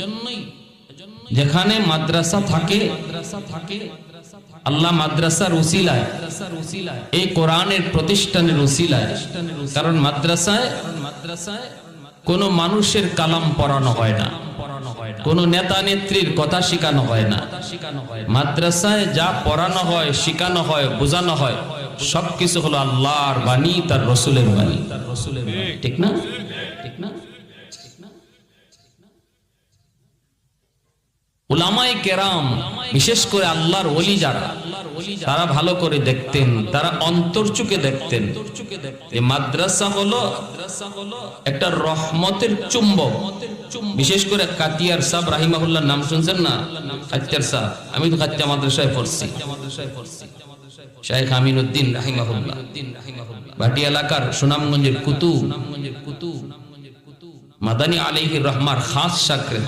জন্যই যেখানে মাদ্রাসা থাকে আল্লাহ মাদ্রাসার উসিলায় এই কোরআনের প্রতিষ্ঠানের উসিলায়। কারণ মাদ্রাসায় মাদ্রাসায় কোন মানুষের কালাম পড়ানো হয় না। কোন নেতা নেত্রীর কথা শেখানো হয় না। মাদ্রাসায় যা পড়ানো হয় শেখানো হয় বোঝানো হয় সবকিছু হলো আল্লাহর বাণী তার রসুলের বাণী। তার রসুলের বাণী। ঠিক না? উলামায়ে কেরাম, বিশেষ করে আল্লাহর ওলি যারা, তারা ভালো করে দেখতেন, তারা অন্তর্চুকে দেখতেন। যে মাদ্রাসা হলো একটা রহমতের চুম্বক। বিশেষ করে কাতিয়ার সাহ রাহিমাহুল্লাহ, নাম শুনছেন না? কাতিয়ার সাহ, আমি তো কাতিয়া মাদ্রাসায় পড়ছি। শাহেখ আমিন উদ্দিন রাহিমাহুল্লাহ। ভাটি এলাকার সুনামগঞ্জের কুতুব। মাদানী আলাইহির রহমার খাস সাকরে।